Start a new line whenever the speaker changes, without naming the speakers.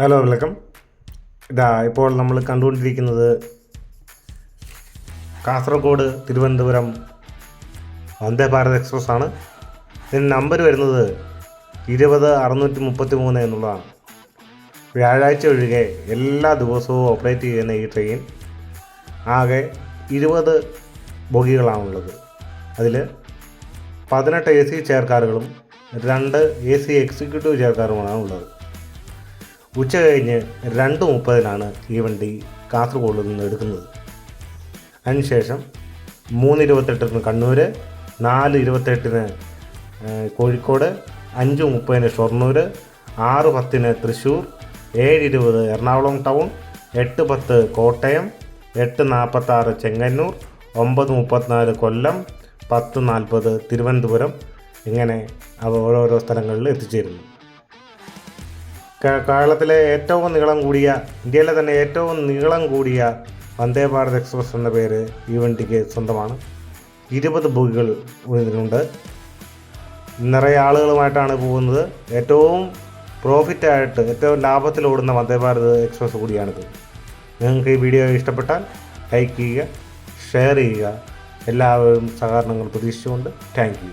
Hello welcome. ഇതാ ഇപ്പോൾ നമ്മൾ കണ്ടുകൊണ്ടിരിക്കുന്നത് കാസർഗോഡ് തിരുവനന്തപുരം വന്ദേ ഭാരത് എക്സ്പ്രസ് ആണ് ഇതിന് നമ്പർ വരുന്നത് ഇരുപത് അറുന്നൂറ്റി മുപ്പത്തി മൂന്ന് എന്നുള്ളതാണ്. വ്യാഴാഴ്ച ഒഴികെ എല്ലാ ദിവസവും ഓപ്പറേറ്റ് ചെയ്യുന്ന ഈ ട്രെയിൻ ആകെ ഇരുപത് ബോഗികളാണുള്ളത്. അതിൽ പതിനെട്ട് എ സി ചെയർക്കാറുകളും രണ്ട് എ സി എക്സിക്യൂട്ടീവ് ചെയർക്കാറുമാണ് ഉള്ളത്. ഉച്ച കഴിഞ്ഞ് രണ്ട് മുപ്പതിനാണ് ഈ വണ്ടി കാസർഗോഡിൽ നിന്ന് എടുക്കുന്നത്. അതിനുശേഷം മൂന്ന് ഇരുപത്തെട്ടിന് കണ്ണൂർ നാല് ഇരുപത്തെട്ടിന് കോഴിക്കോട് അഞ്ച് മുപ്പതിന് ഷൊർണൂർ ആറ് പത്തിന് തൃശ്ശൂർ ഏഴ് ഇരുപത് എറണാകുളം ടൗൺ എട്ട് പത്ത് കോട്ടയം എട്ട് നാൽപ്പത്താറ് ചെങ്ങന്നൂർ ഒമ്പത് മുപ്പത്തിനാല് കൊല്ലം പത്ത് നാൽപ്പത് തിരുവനന്തപുരം ഇങ്ങനെ അവ ഓരോരോ സ്ഥലങ്ങളിൽ എത്തിച്ചേരുന്നു. കേരളത്തിലെ ഏറ്റവും നീളം കൂടിയ ഇന്ത്യയിലെ തന്നെ ഏറ്റവും നീളം കൂടിയ വന്ദേ ഭാരത് എക്സ്പ്രസ് എന്ന പേര് ഈ വണ്ടിക്ക് സ്വന്തമാണ്. ഇരുപത് ബോഗികൾ ഇതിനുണ്ട്. നിറയെ ആളുകളുമായിട്ടാണ് പോകുന്നത്. ഏറ്റവും പ്രോഫിറ്റായിട്ട് ഏറ്റവും ലാഭത്തിൽ ഓടുന്ന വന്ദേ ഭാരത് എക്സ്പ്രസ് കൂടിയാണിത്. നിങ്ങൾക്ക് ഈ വീഡിയോ ഇഷ്ടപ്പെട്ടാൽ ലൈക്ക് ചെയ്യുക ഷെയർ ചെയ്യുക. എല്ലാവരും സഹകരണങ്ങൾ പ്രതീക്ഷിച്ചുകൊണ്ട് താങ്ക് യു.